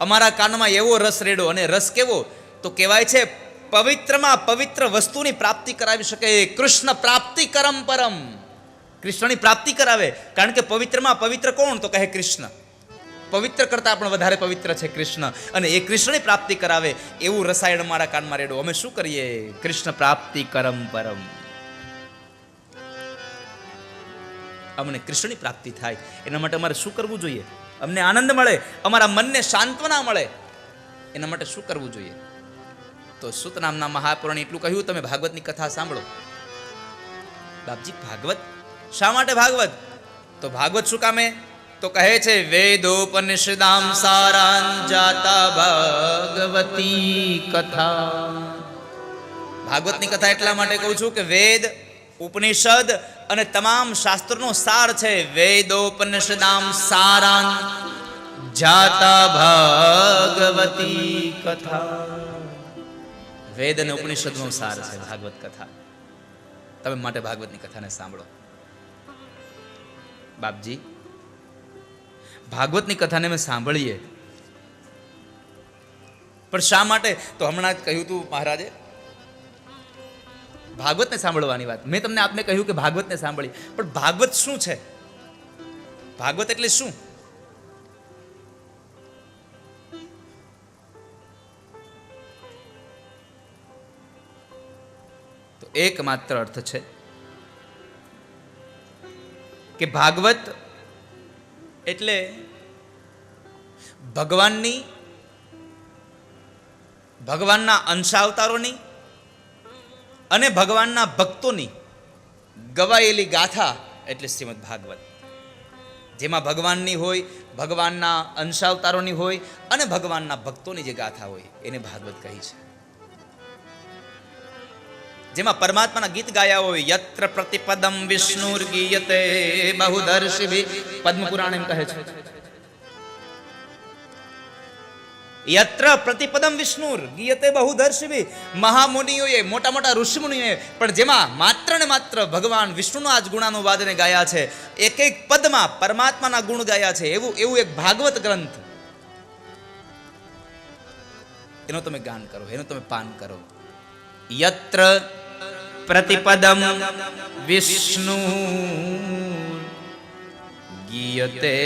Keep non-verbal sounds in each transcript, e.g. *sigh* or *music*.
અમારા કાનમાં એવો રસ રેડો અને રસ કેવો? તો કહેવાય છે, પવિત્રમાં પવિત્ર વસ્તુની પ્રાપ્તિ કરાવી શકે કૃષ્ણ પ્રાપ્તિ કરમ પરમ. કૃષ્ણની પ્રાપ્તિ કરાવે. કારણ કે પવિત્રમાં પવિત્ર કોણ? તો કહે કૃષ્ણ. પવિત્ર કરતાં પણ વધારે પવિત્ર છે કૃષ્ણ. અને એ કૃષ્ણની પ્રાપ્તિ કરાવે એવું રસાયણ મારા કાનમાં રેડો અમે શું કરીએ? કૃષ્ણ પ્રાપ્તિ કરમ પરમ. અમને કૃષ્ણની પ્રાપ્તિ થાય. એના માટે અમારે શું કરવું જોઈએ? અમને આનંદ મળે, અમારા મનને સાંત્વના મળે. એના માટે શું કરવું જોઈએ? તો સુત નામના મહાપુરાણે એટલું કહ્યું, તમે ભાગવતની કથા સાંભળો. બાપજી, ભાગવત? શા માટે ભાગવત? તો ભાગવત શું કામે? તો કહે છે, વેદોપનિષદામ સારાં જાતા ભાગવતી કથા. ભાગવતની કથા એટલા માટે કહું છું કે વેદ ઉપનિષદ અને તમામ શાસ્ત્રનો સાર છે. વેદોપનિષદામ સારાં જાતા ભાગવતી કથા. વેદ અને ઉપનિષદનો સાર છે ભાગવત કથા. તમે માટે ભાગવતની કથાને સાંભળો. બાપજી, ભાગવતની કથાને મેં સાંભળીએ. પણ શા માટે? તો હમણાં જ કહ્યું હતું મહારાજે ભાગવતને સાંભળવાની વાત. મેં તમને આપને કહ્યું કે ભાગવતને સાંભળી. પણ ભાગવત શું છે? ભાગવત એટલે શું? તો એકમાત્ર અર્થ છે કે ભાગવત એટલે ભગવાનની, ભગવાનના અંશાવતારોની અને ભગવાનના ભક્તોની ગવાયેલી ગાથા એટલે શ્રીમદ ભાગવત. જેમાં ભગવાનની હોય, ભગવાનના અંશાવતારોની હોય અને ભગવાનના ભક્તોની જે ગાથા હોય, એને ભાગવત કહી છે. જેમાં પરમાત્માના ગીત ગાયા હોય, યત્ર પ્રતિપદમ વિષ્ણુર ગીયતે બહુદર્શિભિ પદ્મ પુરાણ એમ કહે છે. યત્ર પ્રતિપદમ વિષ્ણુર. ગીયતે બહુદર્શિભિ મહામુનિઓએ, મોટા મોટા ઋષિમુનિઓએ, પણ જેમાં માત્ર ને માત્ર ભગવાન વિષ્ણુના જ ગુણાનુવાદને ગાયા છે. એક એક પદમાં પરમાત્માના ગુણ ગાયા છે. એવું એવું એક ભાગવત ગ્રંથ. એનો તમે ગાન કરો, એનો તમે પાન કરો. યત્ર પ્રતિપદમ વિષ્ણુ ગીયતે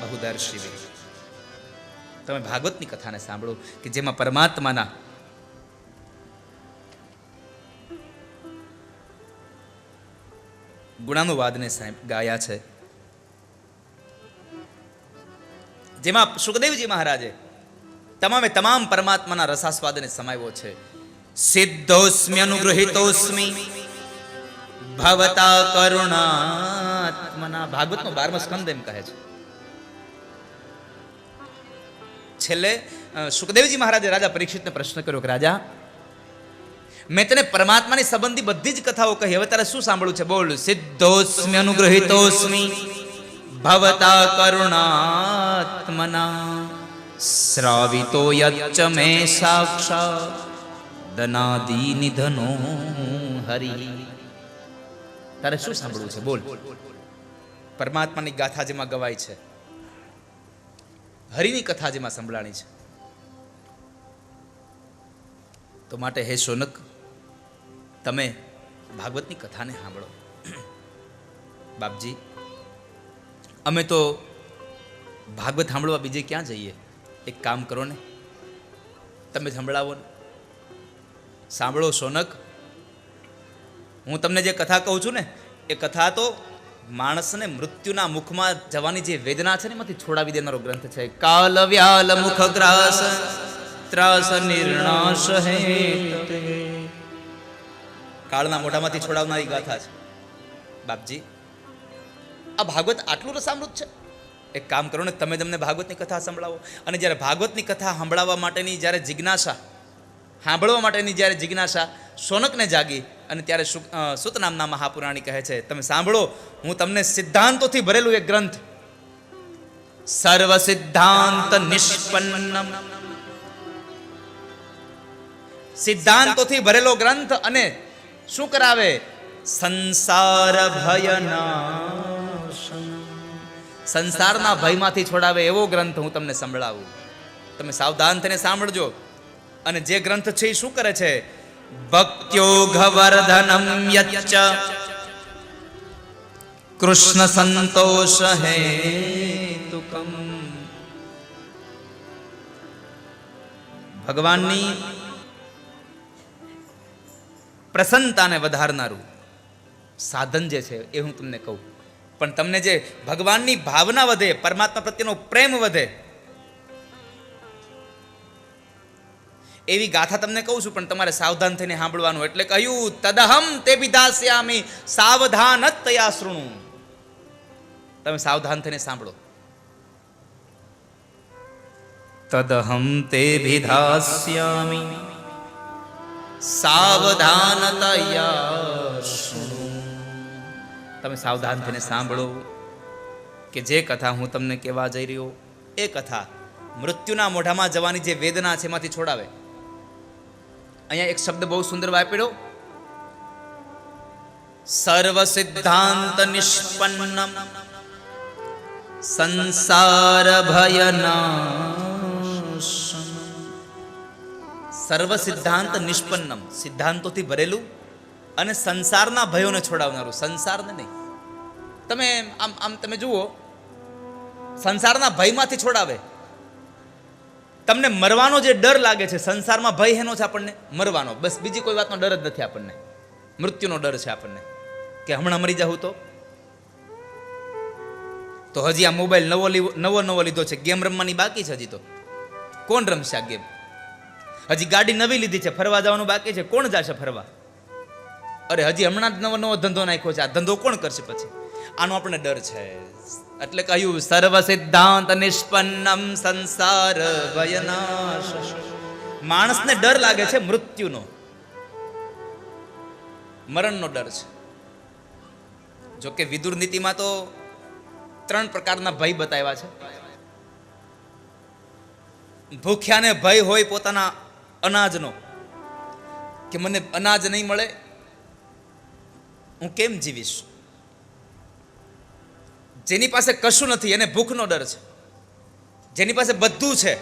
બહુદર્શિભિ। તમે ભાગવતની કથાને સાંભળો કે જેમાં પરમાત્માના ગુણાનુવાદને ગાયા છે. જેમાં સુખદેવજી મહારાજે તમામે તમામ પરમાત્માના રસાસ્વાદને સમાવ્યો છે. સિદ્ધોસ્મ્ય અનુગ્રહિતોસ્મી ભવતા કરુણાત્મના ભાગવતનો બારમો સ્કંદ એમ કહે છે. છેલ્લે સુખદેવજી મહારાજે રાજા પરીક્ષિતને પ્રશ્ન કર્યો કે રાજા, મેં તને પરમાત્માની સંબંધી બધી જ કથાઓ કહી, હવે તારે શું સાંભળવું છે? બોલ, સિદ્ધોસ્મિ અનુગ્રહિતોસ્મિ ભવતા કરુણાત્મના શ્રાવિતો યચ્ચ મે સાક્ષાત દનાદી નિધનો હરિ. તારે શું સાંભળવું છે? બોલ. પરમાત્માની ગાથા જેમાં ગવાય છે. હરિની કથા જેમાં સંભળાણી છે. તો માટે હે શોનક તમે ભાગવતની કથાને સાંભળો. બાપજી, અમે તો ભાગવત સાંભળવા બીજે ક્યાં જઈએ? એક કામ કરો ને તમે સંભળાવો ને. સાંભળો સોનક, હું તમને જે કથા કહું છું ને, એ કથા તો માણસને મૃત્યુના મુખમાં જવાની જે વેદના છે ને એમાંથી છોડાવી દેનારો ગ્રંથ છે. કાલ વ્યાલ મુખ ગ્રાસ ત્રાસ નિર્ણાશ હે કાળના મોઢામાંથી છોડાવનારી ગાથા છે. બાપજી, આ ભાગવત આટલું રસામૃત છે? એક કામ કરો ને, તમે તમને ભાગવતની કથા સંભળાવો. અને જ્યારે ભાગવતની કથા સંભળાવવા માટેની જ્યારે જિજ્ઞાસા, સાંભળવા માટેની જ્યારે જિજ્ઞાસા, સોનકને જાગી અને ત્યારે સુતનામના મહાપુરાણી કહે છે, તમે સાંભળો, હું તમને સિદ્ધાંતોથી ભરેલું એક ગ્રંથ. સર્વ સિદ્ધાંત નિષ્પન્નમ. સિદ્ધાંતોથી ભરેલો ગ્રંથ અને શું કરાવે? સંસાર ભયના સંસારના ભયમાંથી છોડાવે એવો ગ્રંથ હું તમને સંભળાવું. તમે સાવધાન થઈને સાંભળજો. અને જે ગ્રંથ છે એ શું કરે છે? ભક્ત્યોઘવર્ધનમ યચ્ચ કૃષ્ણ સંતોષ હેતુકમ ભગવાનની પ્રસન્નતાને વધારનારું સાધન જે છે એ હું તમને કહું. પણ તમને જે ભગવાનની ભાવના વધે, પરમાત્મા પ્રત્યેનો પ્રેમ વધે એવી ગાથા તમને કહું છું પણ તમારે સાવધાન થઈને સાંભળવાનું. એટલે કહ્યું તદહમ તે વિધાસ્યામી સાવધાન તયા શૃણુ તમે સાવધાન થઈને સાંભળો. તદહમ તે વિધાસ્યામી સાવધાન તમે સાવધાન થઈને સાંભળો કે જે કથા હું તમને કહેવા જઈ રહ્યો એ કથા મૃત્યુના મોઢામાં જવાની જે વેદના છે એમાંથી છોડાવે. અહીંયા એક શબ્દ બહુ સુંદર વાપર્યો. સર્વ સિદ્ધાંત નિષ્પન્નમ સંસાર ભયના સર્વ સિદ્ધાંત નિષ્પન્નમ સિદ્ધાંતોથી ભરેલું અને સંસારના ભયોને છોડાવનારું, સંસારને નહીં. તમે આમ આમ તમે જુઓ, સંસારના ભયમાંથી છોડાવે. તમને મરવાનો જે ડર લાગે છે, સંસારમાં ભય હેનો છે આપણને? મરવાનો. બસ બીજી કોઈ વાતનો ડર જ નથી આપણને. મૃત્યુનો ડર છે આપણને. કે હમણાં મરી જાઉં તો? તો હજી આ મોબાઈલ નવો નવો નવો લીધો છે. ગેમ રમવાની બાકી છે હજી તો. કોણ રમશે આ ગેમ? હજી ગાડી નવી લીધી છે, ફરવા જવાનું બાકી છે. કોણ જશે ફરવા? અરે હજી હમણાં જ નવો નવો ધંધો નાખ્યો છે. આ ધંધો કોણ કરશે પછી? આનો આપણને ડર છે. એટલે કહ્યું સર્વ સિદ્ધાંત નિષ્પન્નમ સંસાર ભયનાશ. માણસને ડર લાગે છે મૃત્યુનો. મરણનો ડર છે. જો કે વિદુર નીતિમાં તો ત્રણ પ્રકારના ભય બતાવ્યા છે. ભૂખ્યાને ભય હોય પોતાના અનાજનો. કે મને અનાજ નહીં મળે, હું કેમ જીવીશ? જેની પાસે કશું નથી, એને ભૂખનો ડર છે. જેની પાસે બધું છે,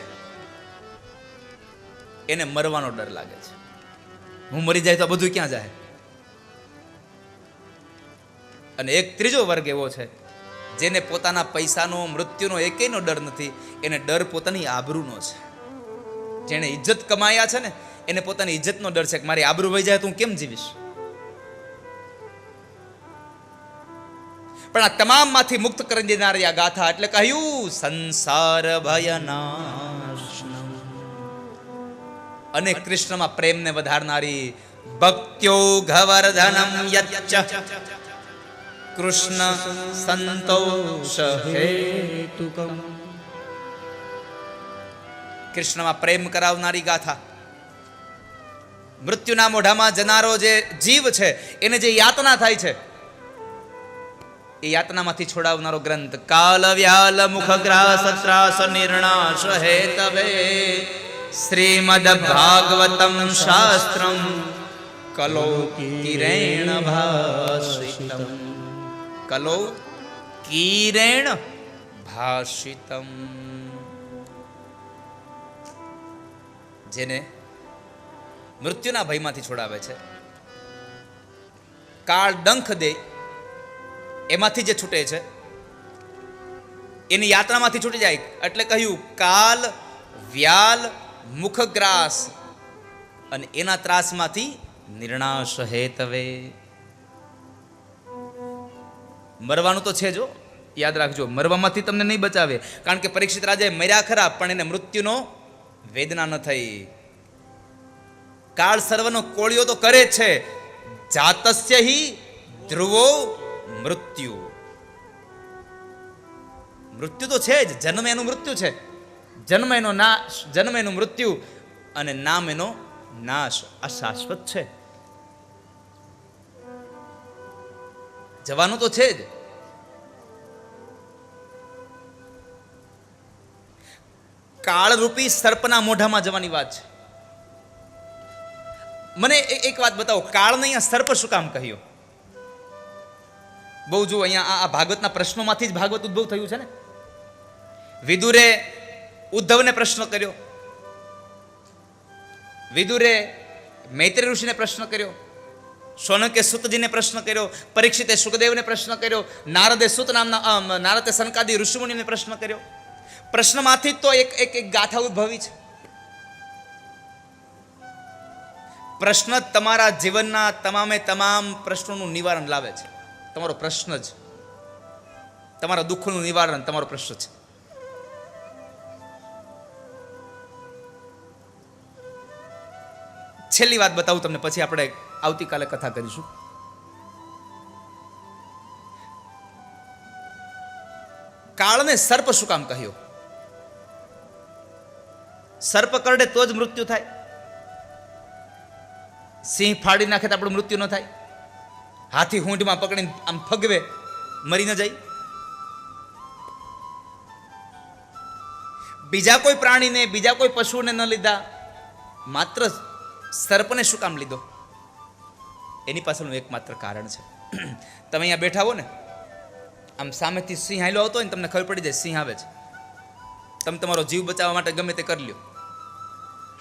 એને મરવાનો ડર લાગે છે. હું મરી જાય તો બધું ક્યાં જાય? અને એક ત્રીજો વર્ગ એવો છે, જેને પોતાના પૈસાનો, મૃત્યુનો એકેયનો ડર નથી, એને ડર પોતાની આબરૂનો છે. જેણે ઇજ્જત કમાયા છે ને, એને પોતાની ઇજ્જતનો ડર છે કે મારી આબરૂ વહી જાય તો હું કેમ જીવીશ? પણ આ તમામમાંથી મુક્ત કરી દેનારી આ ગાથા એટલે કહ્યું, સંસાર ભયના અને કૃષ્ણમાં પ્રેમને વધારનારી ભક્ત્યો ઘવર્ધનમ યચ્ચ કૃષ્ણ સંતોષ હેતુકમ કૃષ્ણમાં પ્રેમ કરાવનારી ગાથા. મૃત્યુના મોઢામાં જનારો જે જીવ છે, એને જે યાતના થાય છે એ યાતનામાંથી છોડાવનારો ગ્રંથ કાલ વ્યાલ મુખ ગ્રાસ ત્રાસ નિર્ણાશ હેતવે શ્રીમદ ભાગવતમ શાસ્ત્રમ કલો કિરેણ ભાષિતમ. કલો કિરેણ ભાષિતમ. જેને મૃત્યુના ભયમાંથી છોડાવે છે. કાળ ડંખ દે એમાંથી જે છૂટે છે, એની યાત્રામાંથી છૂટી જાય. એટલે કહ્યું, કાલ વ્યાલ મુખગ્રાસ. અને એના ત્રાસમાંથી નિર્ણાશ હેતવે. મરવાનું તો છે જો, યાદ રાખજો, મરવામાંથી તમને નહીં બચાવે. કારણ કે પરીક્ષિત રાજાએ મર્યા ખરા, પણ એને મૃત્યુનો વેદના ન થઈ. કાળ સર્વનો કોળિયો તો કરે જ છે. જાતસ્ય ધ્રુવો મૃત્યુ. મૃત્યુ તો છે જ, જન્મ એનું મૃત્યુ છે. જન્મ એનો નાશ, જન્મ એનું મૃત્યુ અને નામ એનો નાશ. આ શાશ્વત છે. જવાનું તો છે જ. કાળરૂપી સર્પના મોઢામાં જવાની વાત છે. મને એક વાત બતાવો, કાળને અહીંયા સર્પ શું કામ કહ્યું? બહુ જો અહીંયા આ- ભાગવતના પ્રશ્નોમાંથી જ ભાગવત ઉદ્ભવ થયું છે ને? વિદુરે ઉદ્ધવને પ્રશ્ન કર્યો. વિદુરે મૈત્રી ઋષિને પ્રશ્ન કર્યો. સોનકે સુતજીને પ્રશ્ન કર્યો. પરીક્ષિતે સુખદેવને પ્રશ્ન કર્યો. નારદે સુત નામના નારદે સનકાદી ઋષિમુનિને પ્રશ્ન કર્યો. પ્રશ્નમાંથી જ તો એક એક એક ગાથા ઉદ્ભવી છે. પ્રશ્ન તમારા જીવનના તમામે તમામ પ્રશ્નોનું નિવારણ લાવે છે. તમારો પ્રશ્ન જ. તમારા દુઃખનું નિવારણ તમારો પ્રશ્ન છે. છેલ્લી વાત બતાવું તમને, પછી આપણે આવતીકાલે કથા કરીશું. કાળને સર્પ શું કામ કહ્યો? સર્પ કરડે તો જ મૃત્યુ થાય. સિંહ ફાડી નાખે તો આપણું મૃત્યુ ન થાય. હાથી હૂંઢમાં પકડીને આમ ફગવે, મરી ન જાય. બીજા કોઈ પ્રાણીને, બીજા કોઈ પશુને ન લીધા, માત્ર સર્પને શું કામ લીધો? એની પાછળનું એકમાત્ર કારણ છે. *clears throat* તમે અહીંયા બેઠા હો ને, આમ સામેથી સિંહ હાલ્યો આવતો ને, તમને ખબર પડી જાય, સિંહ આવે છે. તમે તમારો જીવ બચાવવા માટે ગમે તે કરી લ્યો.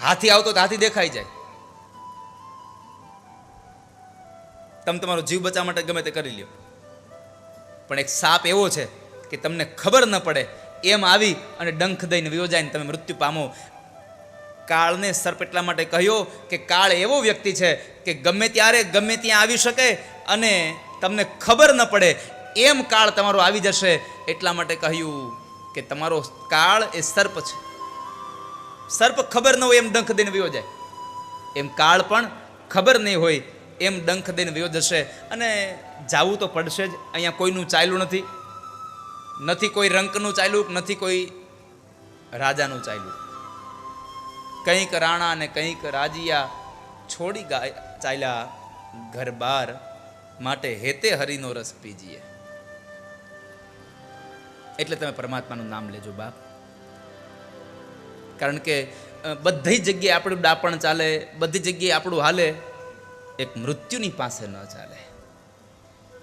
હાથી આવતો તો હાથી દેખાઈ જાય. તમે તમારો જીવ બચાવવા માટે ગમે તે કરી લ્યો. પણ એક સાપ એવો છે કે તમને ખબર ન પડે, એમ આવી અને ડંખ દઈને વિયોજાઈને તમે મૃત્યુ પામો. કાળને સર્પ એટલા માટે કહ્યો કે કાળ એવો વ્યક્તિ છે કે ગમે ત્યારે ગમે ત્યાં આવી શકે અને તમને ખબર ન પડે, એમ કાળ તમારો આવી જશે. એટલા માટે કહ્યું કે તમારો કાળ એ સર્પ છે. સર્પ ખબર ન હોય એમ ડંખ દઈને વિયો જાય એમ કાળ પણ ખબર નહીં હોય એમ ડંખ દઈને વયો જશે. અને જાવું તો પડશે જ. અહીંયા કોઈનું ચાલ્યું નથી. નથી કોઈ રંકનું ચાલ્યું, નથી કોઈ રાજાનું ચાલ્યું. કંઈક રાણા અને કંઈક રાજીયા છોડી ગાય ચાલ્યા ઘર બાર માટે હેતે હરિનો રસ પીજીએ. એટલે તમે પરમાત્માનું નામ લેજો બાપ. કારણ કે બધી જગ્યાએ આપણું ડાપણ ચાલે, બધી જગ્યાએ આપણું હાલે. એક મૃત્યુની પાસે ન ચાલે.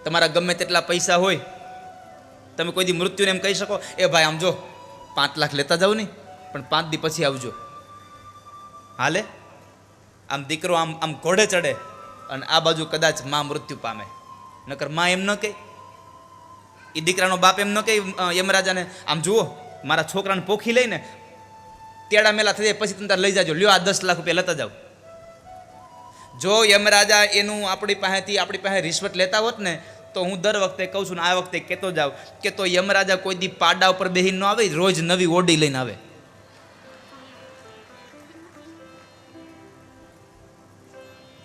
તમારા ગમે તેટલા પૈસા હોય, તમે કોઈ દી મૃત્યુને એમ કહી શકો, એ ભાઈ, આમ જો, પાંચ લાખ લેતા જાઓ નહીં પણ પાંચ દી પછી આવજો. હાલે? આમ દીકરો આમ આમ ઘોડે ચડે અને આ બાજુ કદાચમાં મૃત્યુ પામે. નકરમાં એમ ન કહે. એ દીકરાનો બાપ એમ ન કહે યમરાજાને, આમ જુઓ, મારા છોકરાને પોખી લઈને, તેડા મેલા થઈ જાય, પછી તમે લઈ જાજો. લ્યો, આ દસ લાખ રૂપિયા લેતા જાઓ. જો યમરાજા એનું આપણી પાસેથી આપણી પાસે રિશ્વત લેતા હોત ને, તો હું દર વખતે કહું છું ને, આ વખતે કહેતો જાઉં કે તો યમરાજા કોઈ દી પાડા ઉપર બેહીને ન આવે, રોજ નવી ઓડી લઈને આવે.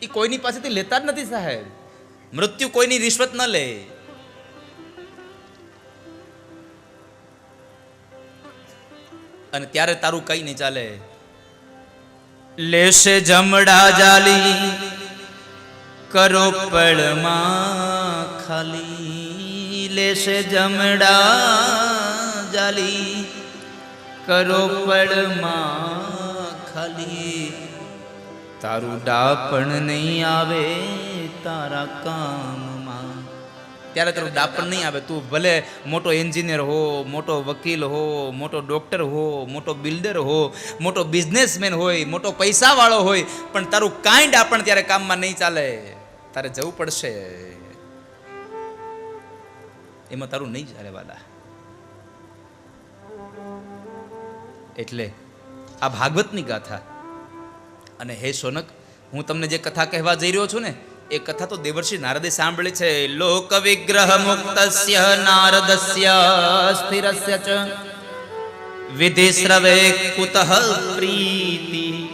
એ કોઈની પાસેથી લેતા જ નથી સાહેબ. મૃત્યુ કોઈની રિશ્વત ન લે. અને ત્યારે તારું કઈ નહીં ચાલે. લેશે જમડા જાલી, કરો પળમાં ખાલી. લેશે જમડા જાલી, કરો પળમાં ખાલી. તારું ડાપણ નહીં આવે, તારા કામમાં ત્યારે તારું દાપણ નહીં આવે. તું ભલે મોટો એન્જિનિયર હો, મોટો વકીલ હો, મોટો ડૉક્ટર હો, મોટો બિલ્ડર હો, મોટો બિઝનેસમેન હોય, મોટો પૈસાવાળો હોય, પણ તારું કાંઈ દાપણ ત્યારે કામમાં નહીં ચાલે. તારે જવું પડશે. એમાં તારું નહીં ચાલે વાલા. એટલે આ ભાગવતની ગાથા. અને હે સોનક, હું તમને જે કથા કહેવા જઈ રહ્યો છું ને એ કથા તો દેવર્ષિ નારદે સાંભળી છે. લોક વિગ્રહ મુક્તસ્ય નારદસ્ય સ્થિરસ્ય ચ. વિધિ શ્રવે કુતઃ પ્રીતિ.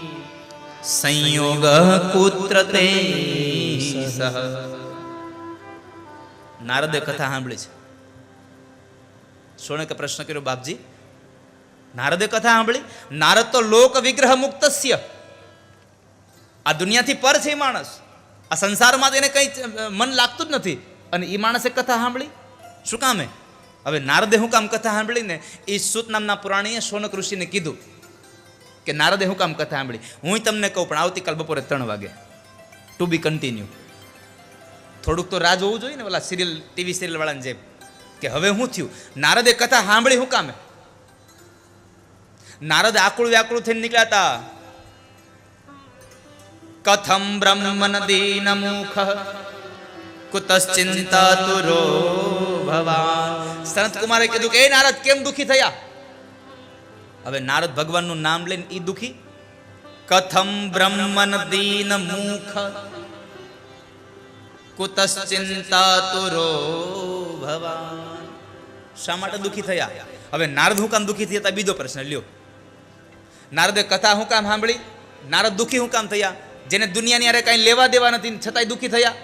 સંયોગ કુત્ર તે નારદે કથા સાંભળી છે. સોનકે પ્રશ્ન કર્યો, બાપજી? નારદે કથા સાંભળી? નારદ તો લોક વિગ્રહ મુક્તસ્ય. આ દુનિયાથી પર છે માણસ. આ સંસારમાં એને કંઈ મન લાગતું જ નથી. અને એ માણસે કથા સાંભળી? શું કામે? હવે નારદે હું કામ કથા સાંભળીને એ સુત નામના પુરાણીએ સોનક ઋષિને કીધું કે નારદે હું કામ કથા સાંભળી? હું તમને કહું, પણ આવતીકાલ બપોરે ત્રણ વાગે. ટુ બી કન્ટિન્યુ થોડુંક તો રાજ હોવું જોઈએ ને ઓલા સિરિયલ ટીવી સિરિયલ વાળાને જેમ કે હવે શું થયું? નારદે કથા સાંભળી શું કામે? નારદ આકુળ વ્યાકુળ થઈને નીકળ્યા હતા. કથમ બ્રહ્મન દીન મુખ કુતશ્ચિંતા તુરો ભવાન સનત કુમારે કીધું કે એ નારદ કેમ દુખી થયા હવે નારદ ભગવાનનું નામ લઈને ઈ દુખી કથમ બ્રહ્મન દીન મુખ કુતશ્ચિંતા તુરો ભવાન શા માટે દુખી થયા હવે નારદ હું કામ દુખી થયા બીજો પ્રશ્ન લ્યો નારદે કથા હું કામ સાંભળી નારદ દુખી હું કામ થયા જેને દુનિયાની અરે કાંઈ લેવા દેવા નથી છતાંય દુઃખી થયા.